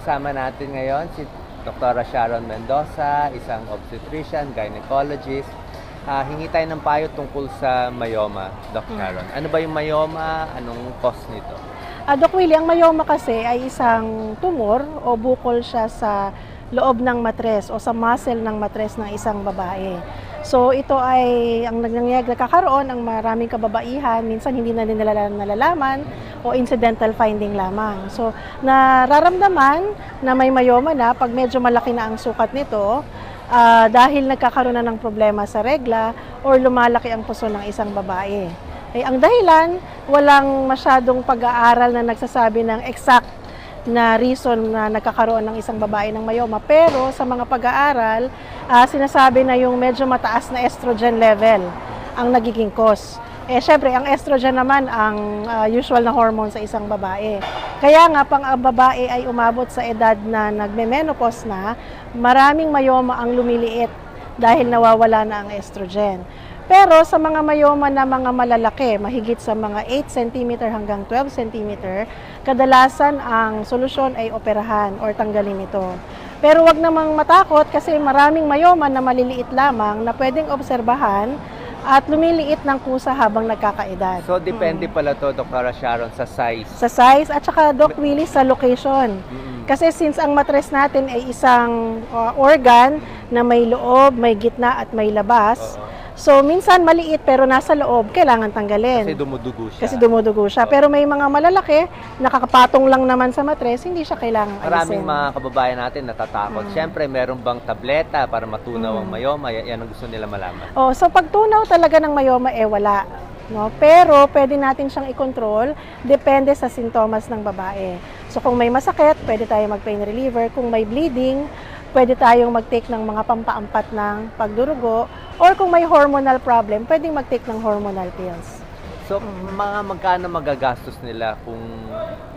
kasama natin ngayon si Dr. Sharon Mendoza, isang obstetrician, gynecologist. Ah, hingi tayo ng payo tungkol sa myoma, Doc Sharon. Ano ba yung myoma? Anong cause nito? Ah, Doc Willie, ang myoma kasi ay isang tumor o bukol siya sa loob ng matres o sa muscle ng matres ng isang babae. So ito ay ang nangyayag nakakaroon ang maraming kababaihan, minsan hindi na nila nalalaman o incidental finding lamang. So nararamdaman na may myoma na pag medyo malaki na ang sukat nito ah, dahil nagkakaroon na ng problema sa regla or lumalaki ang puso ng isang babae. Eh, ang dahilan, walang masyadong pag-aaral na nagsasabi ng exact na reason na nagkakaroon ng isang babae ng myoma. Pero sa mga pag-aaral, ah, sinasabi na yung medyo mataas na estrogen level ang nagiging cause. Eh, syempre, ang estrogen naman ang ah, usual na hormone sa isang babae. Kaya nga, pang ang babae ay umabot sa edad na nagme-menopause na, maraming myoma ang lumiliit dahil nawawala na ang estrogen. Pero sa mga myoma na mga malalaki, mahigit sa mga 8 cm hanggang 12 cm, kadalasan ang solusyon ay operahan or tanggalin ito. Pero wag namang matakot kasi maraming myoma na maliliit lamang na pwedeng obserbahan at lumiliit ng kusa habang nagkakaedad. So, depende pala to, Dr. Sharon, sa size. Sa size at saka Doc Willie sa location. Mm-mm. Kasi since ang matres natin ay isang uh, organ na may loob, may gitna at may labas, Oo. So minsan maliit pero nasa loob, kailangan tanggalin. Kasi dumudugo siya. Kasi dumudugo siya. Pero may mga malalaki, nakakapatong lang naman sa matres, hindi siya kailangan Maraming alisin. mga kababayan natin natatakot. Mm. Siyempre, meron bang tableta para matunaw ang Mm. myoma? Yan yan ang gusto nila malaman. Oh, so pagtunaw talaga ng myoma, eh wala. No? Pero pwede natin siyang i-control, depende sa sintomas ng babae. So kung may masakit, pwede tayo mag-pain reliever. Kung may bleeding, pwede tayong mag-take ng mga pampaampat ng pagdurugo. Or kung may hormonal problem, pwedeng mag-take ng hormonal pills. So, mga magkano magagastos nila kung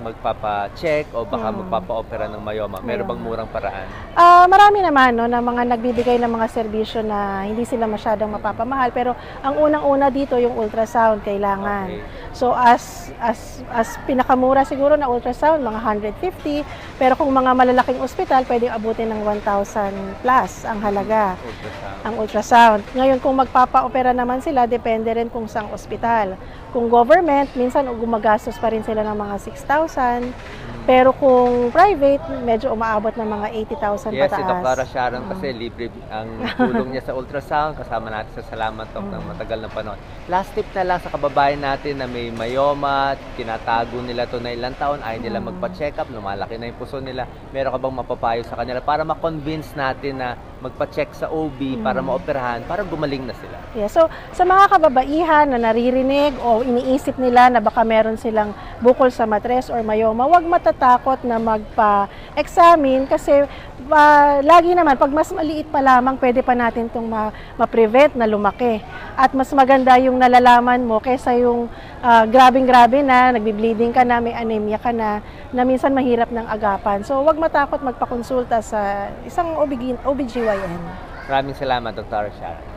magpapa-check o baka Mm. magpapa-opera ng myoma? Meron bang murang paraan? Ah, marami naman no na mga nagbibigay ng mga serbisyo na hindi sila masyadong mapapamahal pero ang unang-una dito yung ultrasound kailangan. Okay. So as as as pinakamura siguro na ultrasound mga 150 pero kung mga malalaking ospital pwedeng abutin ng 1,000 plus ang halaga Ultrasound. ang ultrasound. Ngayon kung magpapa-opera naman sila depende rin kung saang ospital. Kung government minsan gumagastos pa rin sila ng mga 6,000 pero kung private medyo umaabot ng mga 80,000 Yes, si pataas. Dr. Sharon Mm. kasi libre ang tulong niya sa ultrasound. Kasama natin sa Salamat Talk ng Mm. matagal na panahon. Last tip na lang sa kababayan natin na may myoma, tinatago nila to na ilang taon, ayaw nila Mm. magpa-check up, lumalaki na yung puso nila. Meron ka bang mapapayo sa kanila para ma-convince natin na magpa-check sa OB para Mm. maoperahan, para gumaling na sila? Yeah, so sa mga kababaihan na naririnig o iniisip nila na baka meron silang bukol sa matres or myoma, huwag matatakot na magpa-examine kasi ah, lagi naman, pag mas maliit pa lamang, pwede pa natin itong ma- ma-prevent na lumaki. At mas maganda yung nalalaman mo kaysa yung ah, grabing-grabe na, nagbi-bleeding ka na, may anemia ka na, na minsan mahirap ng agapan. So huwag matakot magpakonsulta sa isang OBG, OBGYN. Maraming salamat, Dr. Sharon.